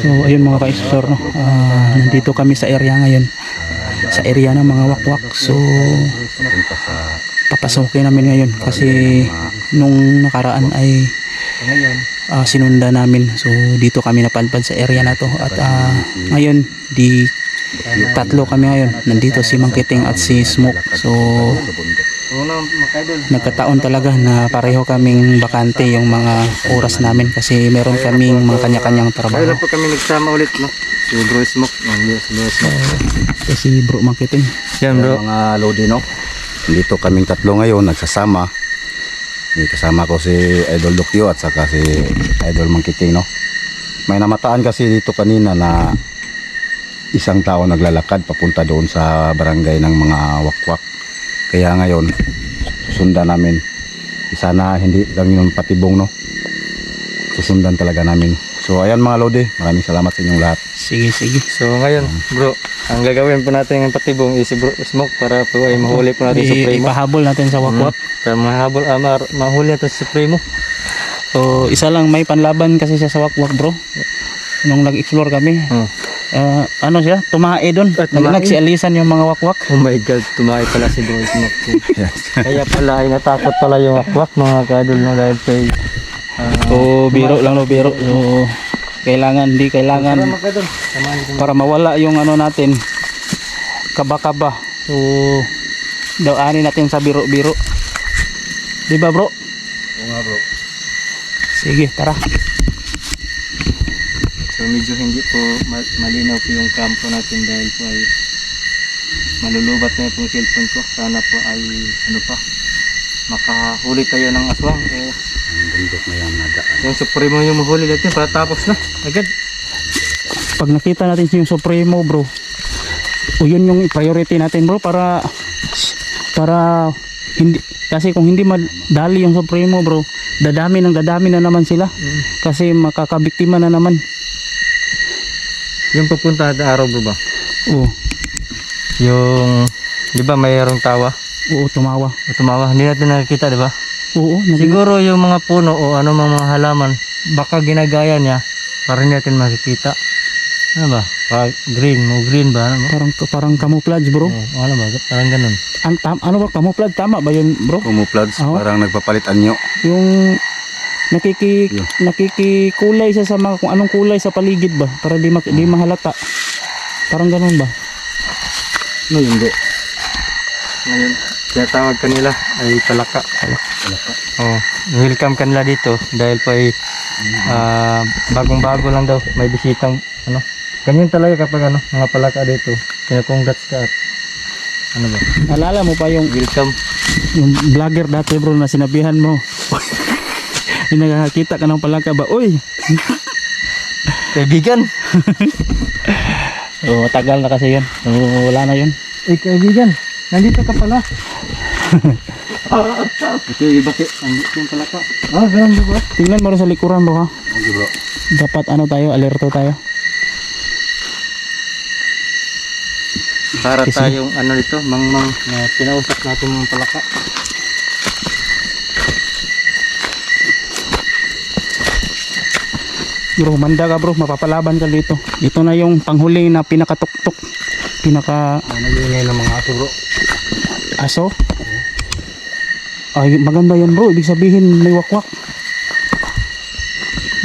So ayun mga ka-explore no. Ah, nandito kami sa area ngayon. Sa area ng mga wakwak. So papasukin namin ngayon kasi nung nakaraan ay ah, sinunda namin. So dito kami napadpad sa area na to at ah, ngayon di tatlo kami ngayon. Nandito si Mangkiting at si Smoke. So. Nagkataon talaga na pareho kaming bakante yung mga oras namin kasi meron kaming mga kanya-kanyang trabaho. Kailan po kami nagsama ulit, no? Si Bro Smoke. Oh, yes, Bro Smoke. Ito si Bro Mangkiting. Yan, bro. mga Lodi, no? Dito kaming tatlo ngayon, nagsasama. May kasama ko si Idol Lukyo at saka si Idol Mangkiting, no? May namataan kasi dito kanina na isang tao naglalakad papunta doon sa barangay ng mga wakwak. Kaya ngayon, susundan namin. Sana hindi kami yung patibong, no? Susundan talaga namin. So, ayan mga Lodi, maraming salamat sa inyong lahat. Sige, sige. So ngayon, bro, ang gagawin po natin ng patibong is Bro Smoke para po ay mahuli po natin si I- Supremo. ipahabol natin sa wakwak. Para mahabol, ah, ma- mahuli natin si Supremo. So, isa lang may panlaban kasi siya sa wakwak, bro. Nung nag-explore kami, Hmm. Ah, ano siya, tumae doon. Ah, Nag tumae? nagsialisan yung mga wakwak. Oh my God, tumakay pala si Bro Smoke. Yes. Kaya pala ay natakot pala yung akwak mga kadol no dahil kay ah, So, biro lang no, biro. So, kailangan, hindi kailangan para mawala yung ano natin, kaba-kaba. So, daanin natin sa biro-biro. Di ba, bro? Oo nga bro. Sige, tara. So medyo hindi po ma- malinaw po yung campo natin dahil po ay malulubat na yung cellphone ko. Sana po ay ano pa makahuli tayo ng aswang. Eh, Ang bundok na yan nadaan. yung supremo yung mahuli natin para tapos na. Agad. Pag nakita natin yung Supremo, bro, o yun yung priority natin, bro, para para hindi kasi kung hindi madali yung Supremo, bro, dadami ng dadami na naman sila kasi makakabiktima na naman. Yung pupunta na araw bro ba? Oo, Yung, di ba mayroong tawa? oo, tumawa. O tumawa, hindi natin nakikita, di ba? Oo, nag- Siguro yung mga puno o ano mga, mga halaman, baka ginagaya niya para hindi natin makikita. Ano ba? Pa green, mo green ba? Ano ba? parang parang camouflage, bro. Oh, ano ba? Parang ganun. An, tam, ano ba camouflage tama ba yun, bro? Oo. parang nagpapalit anyo. Yung nakiki Yun. nakikikulay siya sa mga kung anong kulay sa paligid ba para di, mak- di mahalata. Parang ganun ba? No, hindi. Ngayon, tinatawag kanila ay palaka. Palaka. Oh, welcome kanila dito dahil po ay ah, bagong-bago lang daw. May bisitang ano. Ganyan talaga kapag ano, mga palaka dito. Kinakongrats ka at ano ba? Alala mo pa yung Welcome. yung vlogger dati bro na sinabihan mo. yung nakakita ka ng palaka ba? Uy! Kaibigan. Oh, tagal na kasi yun. So, wala na yun. Eh, kaibigan. Nandito ka pala. Ito yung iba Nandito yung palaka. Ah, ganun ba? Tingnan mo rin sa likuran bro ha. Okay bro. Dapat ano tayo, alerto tayo. Para Kasi- tayong ano dito, mangmang na pinausap natin mga palaka. Bro, manda ka bro, mapapalaban ka dito. Ito na yung panghuli na pinakatuktok. Pinaka Ano yung ng mga aso bro? aso. Ay, maganda yan bro. Ibig sabihin may wakwak.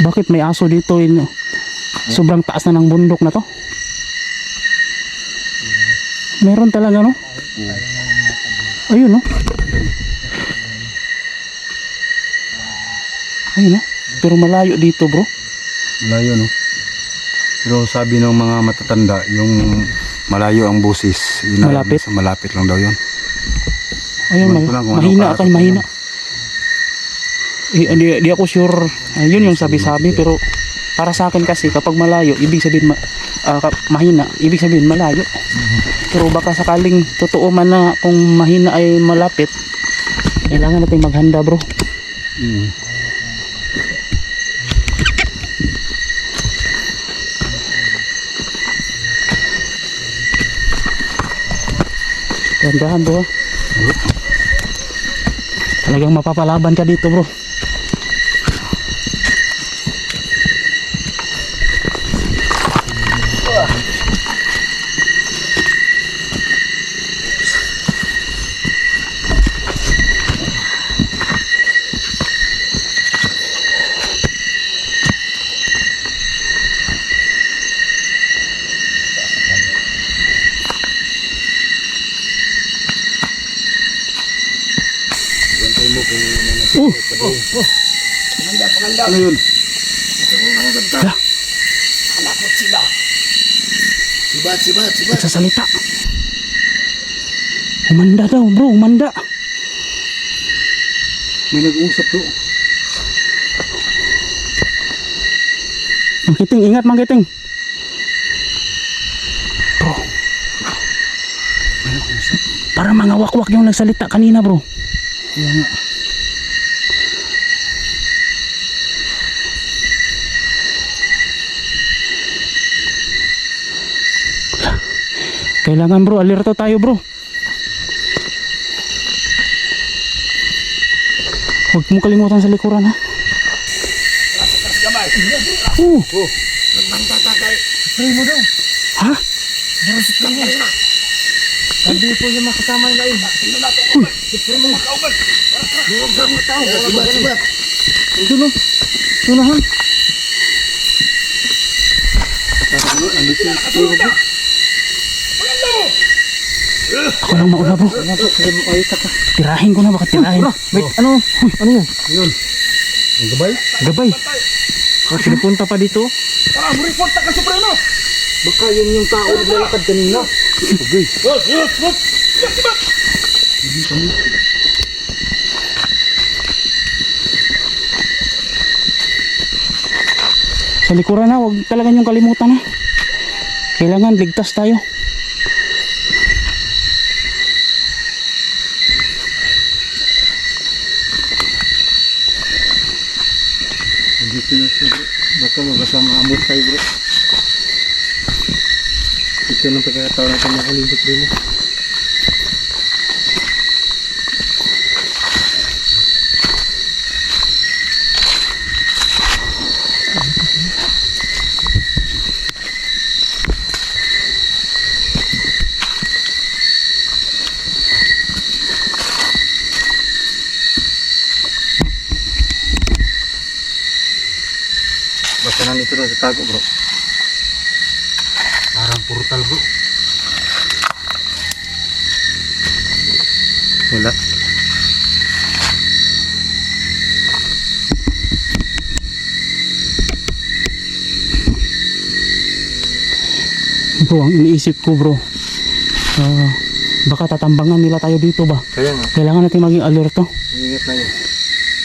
Bakit may aso dito? In, sobrang taas na ng bundok na to. Meron talaga no? Ayun no? Ayun no? Pero malayo dito bro. Malayo, no? Pero sabi ng mga matatanda, yung malayo ang busis. Yun Malapit? nasa malapit lang daw yun. Ayun, Ewan ma- ko lang kung ano mahina mahina. Eh, di, di ako sure. Ayun yung sabi-sabi pero para sa akin kasi kapag malayo, ibig sabihin ma, kap- mahina, ibig sabihin malayo. Pero baka sakaling totoo man na kung mahina ay malapit, kailangan natin maghanda bro. Mm. Gandahan bro. Talagang mapapalaban ka dito bro. Oh, Ano yun? Sibat, sibat, sibat. nagsasalita. Umanda daw bro, umanda. May nag-uusap to. Mangkiting, ingat mangkiting. Bro. Para mga wakwak yung nagsalita kanina bro. Kaya nga. Kailangan bro, alerto tayo bro. Huwag mo kalimutan sa likuran ha. Uh, Pray mo daw. ha? Hindi po yung makasama nila yun. Sibat, sibat. Ito no. Tunahan. Ako lang mauna bro. Tirahin ko na baka tirahin. Wait, ano? Ano yun? Yun. Ang gabay? Gabay. Baka pinapunta pa dito. Baka yun yung tao naglalakad kanina. Okay. Sa likuran na, huwag talaga niyong kalimutan ha. Kailangan ligtas tayo. Nandito na siya Baka magkasama amot tayo bro. Ito ng pagkakataon natin makuling sa primo. Nandito na sa tago bro. Parang portal bro. Wala. Bro, ang iniisip ko bro. ah, baka tatambangan nila tayo dito ba? Kaya nga. Kailangan natin maging alerto. Ingat na yun.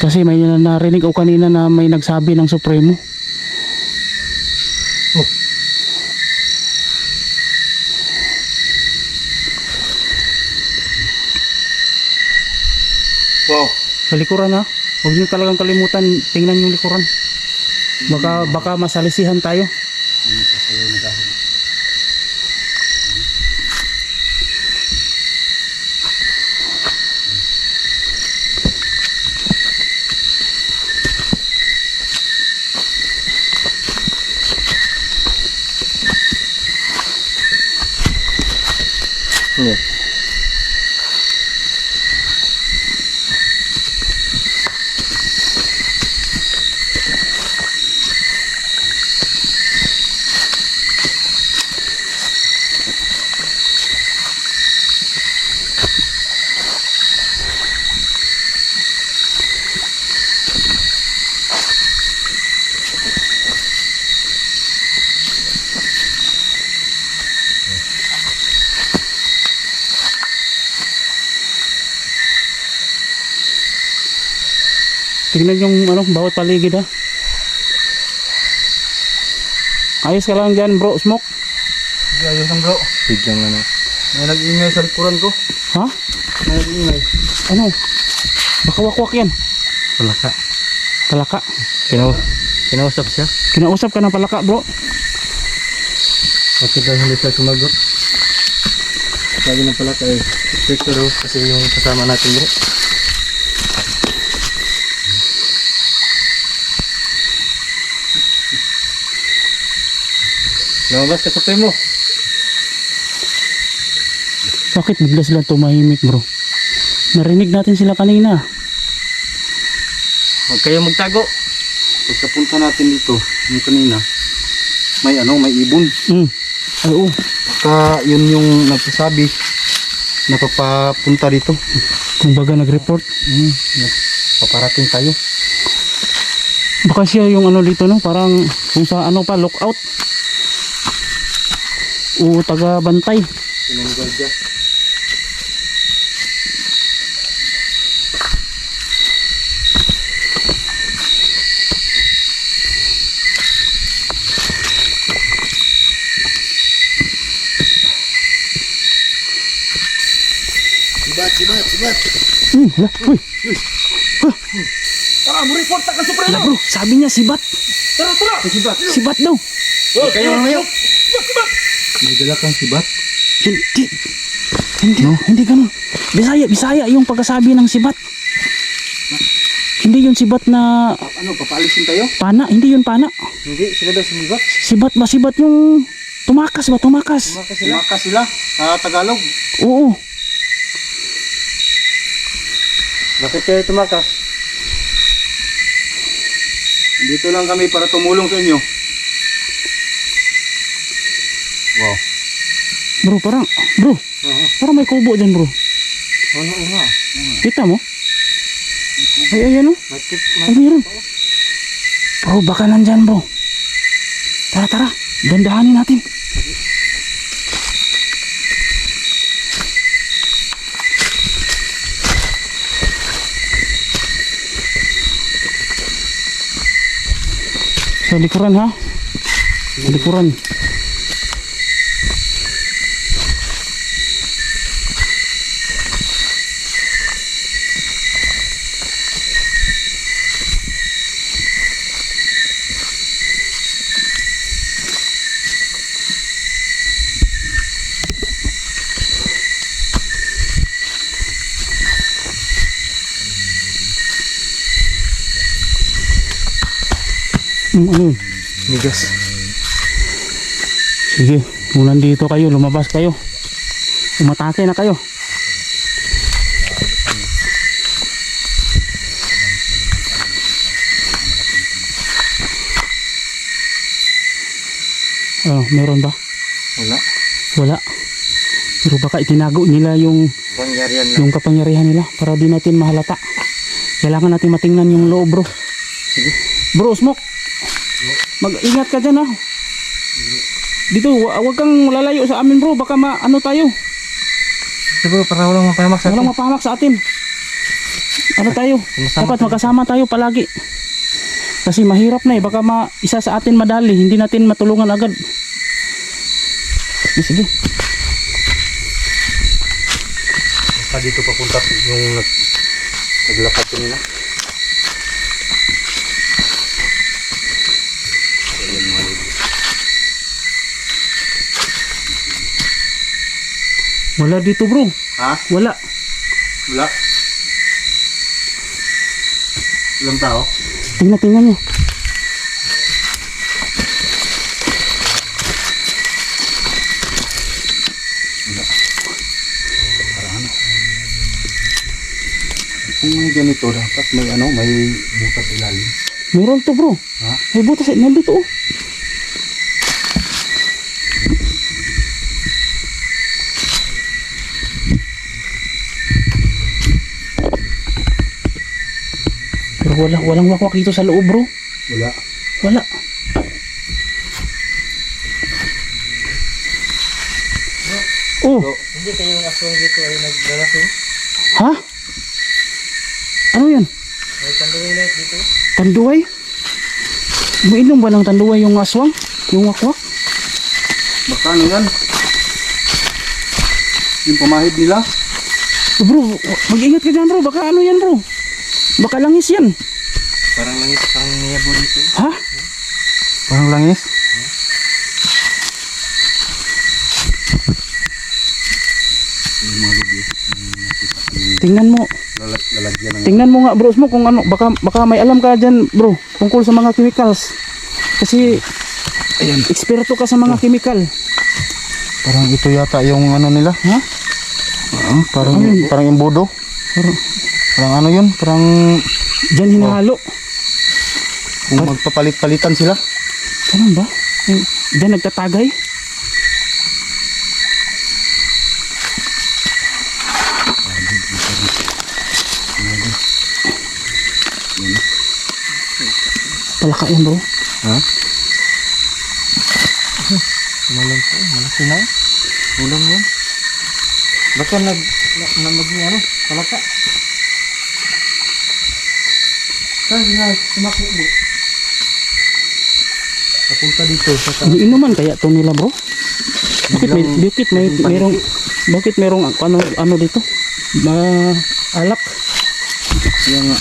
Kasi may narinig ko kanina na may nagsabi ng Supremo. Wow. Sa likuran ha. Huwag niyo talagang kalimutan. Tingnan yung likuran. Baka, baka masalisihan tayo. Hindi. Tingnan yung ano, bawat paligid ha. Ayos ka lang dyan bro, smoke. Sige, ayos lang bro. Biglang ano. May nag-ingay sa likuran ko. Ha? May nag-ingay. Ano? Baka wakwak yan. Palaka. Palaka. Kinaus kinausap siya. Kinausap ka ng palaka bro. Bakit daw hindi siya sumagot? Sabi ng palaka eh. Daw kasi yung kasama natin bro. Lumabas ka sa primo. Bakit bigla sila tumahimik bro? Narinig natin sila kanina. Huwag kayo magtago. Pagkapunta natin dito, yung kanina, may ano, may ibon. Mm. Ay, oo. Baka yun yung nagsasabi na papapunta dito. Kung baga nag-report. Mm, paparating tayo. Baka siya yung ano dito no, parang kung sa ano pa, lookout. O taga bantay. Sibat, sibat, sibat. Hmm, hala, uy. Tara, mo report sa Hala bro, sabi niya sibat. Tara, tara. Sibat. Sibat daw. Kayo mamaya. Sibat, sibat. May dala kang sibat. Hindi. Hindi, hindi ganun. Bisaya, Bisaya yung pagkasabi ng sibat. Hindi yun sibat na Ano, papalisin tayo? pana, hindi yun pana. Hindi, sila daw sumibat. Sibat ba sibat yung tumakas ba tumakas? Maka sila. Tumakas sila sa Tagalog. Oo. Bakit kayo tumakas? Dito lang kami para tumulong sa inyo. Bro, parang bro, Oo. parang may kubo diyan, bro. Oo nga. Kita mo? Ay, ayan oh. Bakit? Ay, meron. Bro, baka nandyan, bro. Tara, tara. Dandahanin natin. Sa likuran, ha? Sa likuran. Ano? Migas. Sige, kung nandito kayo, lumabas kayo. Umatake na kayo. Ano, meron ba? Wala. Wala. Pero baka itinago nila yung yung kapangyarihan nila para di natin mahalata. Kailangan natin matingnan yung loob, bro. Sige. Bro, smoke. Mag-ingat ka dyan, ha. Dito, wa- wag kang lalayo sa amin, bro. Baka ma ano tayo. Siguro para walang mapahamak sa atin. Walang mapahamak sa atin. Ano tayo? Sumasama Dapat tayo. magkasama tayo palagi. Kasi mahirap na eh. Baka ma isa sa atin madali. Hindi natin matulungan agad. Eh, sige. Pa dito papunta yung nag naglakad kanina. Wala dito, bro. Ha? Wala. Wala. Ilang tao? Tingnan, tingnan nyo. Kung may ganito, dapat may ano, may butas ilalim. Meron to, bro. Ha? May butas. Nandito, oh. Wala, walang wakwak dito sa loob, bro. Wala. Wala. Oh, Hindi kayo yung aswang dito ay naglalasing. ha? Ano yan? May tanduay light dito. Tanduay? Umiinom ba ng tanduay yung aswang? Yung wakwak? Baka ano yan? Yung pamahid nila? Bro, mag-ingat ka dyan bro. Baka ano yan bro? Baka langis yan. Parang langit parang niyabo dito. Ha? Parang langis? Tingnan mo. Lalag, lalagyan ng... Tingnan mo nga bros mo kung ano. Baka, baka may alam ka dyan bro. Tungkol sa mga chemicals. Kasi Ayan. eksperto ka sa mga chemical. Parang ito yata yung ano nila. Ha? Ah, parang, Ano yun? parang imbudo. Parang, Parang ano yun? Parang dyan hinahalo. Kung magpapalit-palitan sila. Ganun ba? Dyan nagtatagay? Palaka yan bro. Ha? Tumalon po. Malaki na. Ulam yun. Baka nag, na, na mag, ano, palaka. Kasi nga, tumakbo mo. Papunta dito sa ka. Ano inuman kaya to nila bro? Bakit may bakit may merong bakit merong ano ano dito? Ma alak. Yan nga.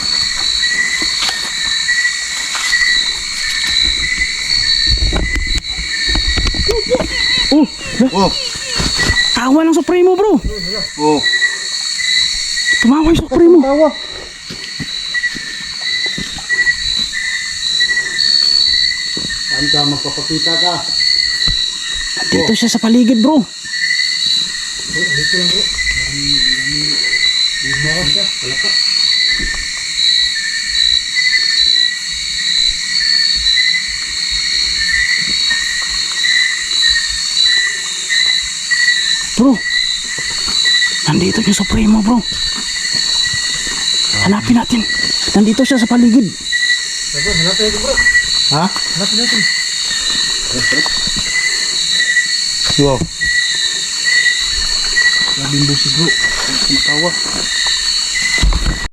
Oh, Oh, tawa ng Supremo bro. oh. Tumawa yung Supremo. Tawa. Saan ka magpapakita ka? Dito siya sa paligid bro. Bro, nandito yung Supremo bro. Hanapin natin. Nandito siya sa paligid. Bro, hanapin natin bro. Ha? Hanapin natin. Wow. Labing busis bro. Matawa.